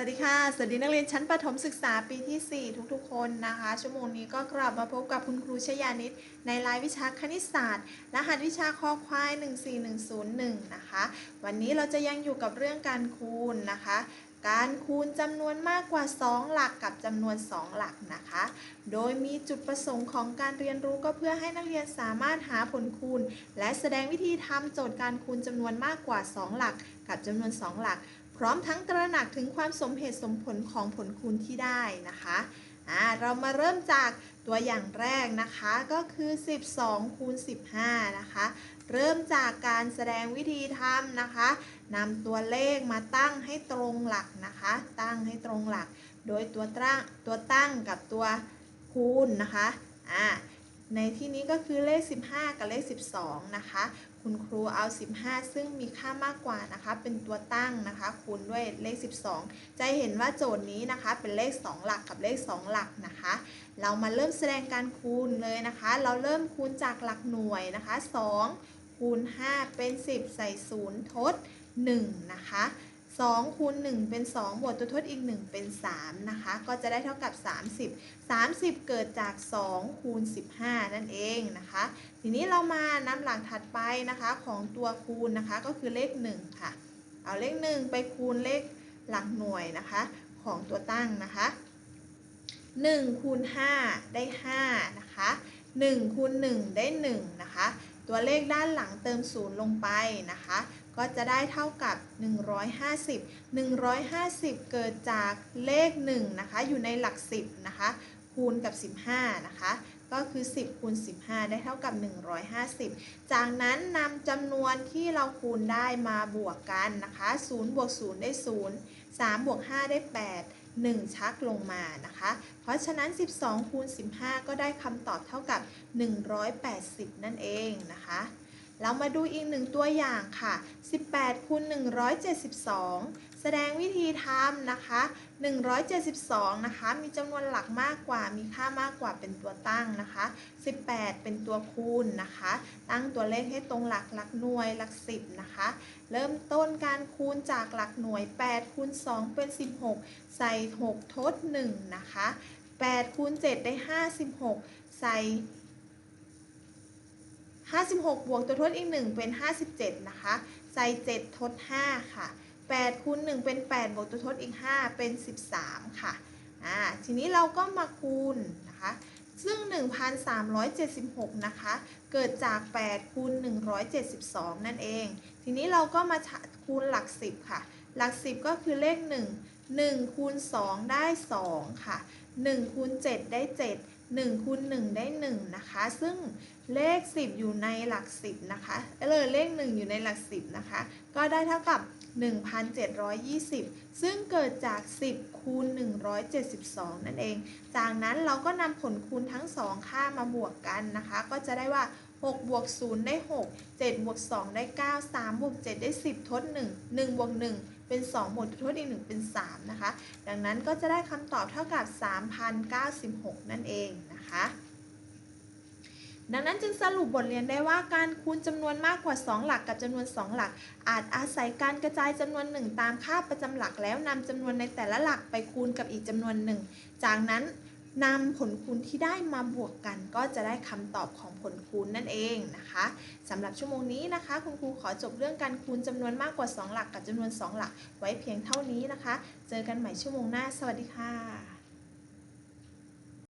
วัสดีค่ะ สวัสดีนักเรียนชั้นประถมศึกษาปีที่ 4 ทุกๆ คนนะคะ ชั่วโมงนี้ก็กลับมาพบกับคุณครูชยานิตในรายวิชาคณิตศาสตร์ รหัสวิชาคอควาย 14101 นะคะ วันนี้เราจะยังอยู่กับเรื่องการคูณนะคะ การคูณจำนวนมากกว่า 2 หลักกับจำนวน 2 หลักนะคะ โดยมีจุดประสงค์ของการเรียนรู้ก็เพื่อให้นักเรียนสามารถหาผลคูณ และแสดงวิธีทำโจทย์การคูณจำนวนมากกว่า 2 หลัก กับจำนวน 2 หลัก พร้อมทั้งตระหนักถึงความสมเหตุสมผลของผลคูณที่ได้นะคะเรามาเริ่มจากตัวอย่างแรกนะคะก็คือ 12 คูณ 15 นะคะ เริ่มจากการแสดงวิธีทำนะคะนำตัวเลขมาตั้งให้ตรงหลักนะคะ ตั้งให้ตรงหลัก โดยตัวตั้งตัวตั้งกับตัวคูณนะคะอ่า ในที่นี้ก็คือเลข 15 กับเลข 12 นะคะ คุณครูเอา 15 ซึ่งมีค่ามากกว่านะคะ เป็นตัวตั้งนะคะ คูณด้วยเลข 12 จะเห็นว่าโจทย์นี้นะคะ เป็นเลข 2 หลักกับเลข 2 หลักนะคะ เรามาเริ่มแสดงการคูณเลยนะคะ เราเริ่มคูณจากหลักหน่วยนะคะ 2 คูณ 5 เป็น 10 ใส่ 0 ทด 1 นะคะ 2คูณ1เป็น 2 บวกตัวทดอีก 1 เป็น 3 นะคะ ก็จะได้เท่ากับ 30 30 เกิดจาก 2 คูณ 15 นั่นเองนะคะ ทีนี้เรามานำหลักถัดไปนะคะของตัวคูณนะคะก็คือเลข 1 ค่ะ เอาเลข 1 ไปคูณเลขหลักหน่วยนะคะของตัวตั้งนะคะ1คูณ5ได้5นะคะ1คูณ1ได้1นะคะ ตัวเลขด้านหลังเติม 0 ลงไปนะคะ ก็จะได้เท่ากับ 150 150 เกิดจากเลข1นะคะอยู่ในหลัก 10นะคะคูณกับ 15นะคะก็คือ 10คูณ15 ได้เท่ากับ 150 จากนั้นนำจำนวนที่เราคูณได้มาบวกกันนะคะ0บวก0ได้ 0 3บวก5ได้ 8 1 ชักลงมานะคะ เพราะฉะนั้น 12คูณ15 ก็ได้คำตอบเท่ากับ 180 นั่นเองนะคะ เรามาดูอีกหนึ่งตัวอย่างค่ะ 18คูณ172 แสดงวิธีทำนะคะ 172 นะคะ มีจำนวนหลักมากกว่า มีค่ามากกว่าเป็นตัวตั้งนะคะ 18 เป็นตัวคูณนะคะ ตั้งตัวเลขให้ตรงหลักหลักหน่วยหลัก 10 นะคะ เริ่มต้นการคูณจากหลักหน่วย 8คูณ2 เป็น 16 ใส่ 6 ทด 1 นะคะ8คูณ7ได้ 56 ใส่ 56 บวกตัวทดอีก 1 เป็น 57 นะคะ ใส่ 7 ทด 5 ค่ะ 8คูณ1เป็น 8 บวกตัวทดอีก 5 เป็น 13 ค่ะ อ่า ทีนี้เราก็มาคูณนะคะ ซึ่ง 1,376 นะคะ เกิดจาก 8 คูณ 172 นั่นเอง ทีนี้เราก็มาคูณหลัก 10 ค่ะ หลัก 10 ก็คือเลข 1 1คูณ2ได้ 2 ค่ะ 1คูณ7 ได้ 7 1คูณ1ได้ 1 นะคะ ซึ่งเลข 10 อยู่ในหลัก 10 นะคะเออเลข 1 อยู่ในหลัก 10 นะคะ ก็ได้เท่ากับ 1,720 ซึ่งเกิดจาก 10 คูณ 172 นั่นเอง จากนั้นเราก็นำผลคูณทั้ง 2 ค่ามาบวกกันนะคะ ก็จะได้ว่า 6บวก0ได้ 6 7บวก2ได้ 9 3บวก7ได้ 10 ทด 1 1บวก1เป็น2บวกทดอีก 1 เป็น 3 นะคะ ดังนั้นก็จะได้คำตอบเท่ากับ 3,096 นั่นเองนะคะดังนั้นจึงสรุปบทเรียนได้ว่าการคูณจำนวนมากกว่า 2 หลักกับจำนวน 2 หลัก อาจอาศัยการกระจายจำนวนหนึ่งตามค่าประจำหลักแล้วนำจำนวนในแต่ละหลักไปคูณกับอีกจำนวนหนึ่ง จากนั้น นำผลคูณที่ได้มาบวกกัน ก็จะได้คำตอบของผลคูณนั่นเองนะคะสำหรับชั่วโมงนี้นะคะ คุณครูขอจบเรื่องการคูณจำนวนมากกว่า 2 หลักกับจำนวน 2 หลัก ไว้เพียงเท่านี้นะคะ เจอกันใหม่ชั่วโมงหน้า สวัสดีค่ะ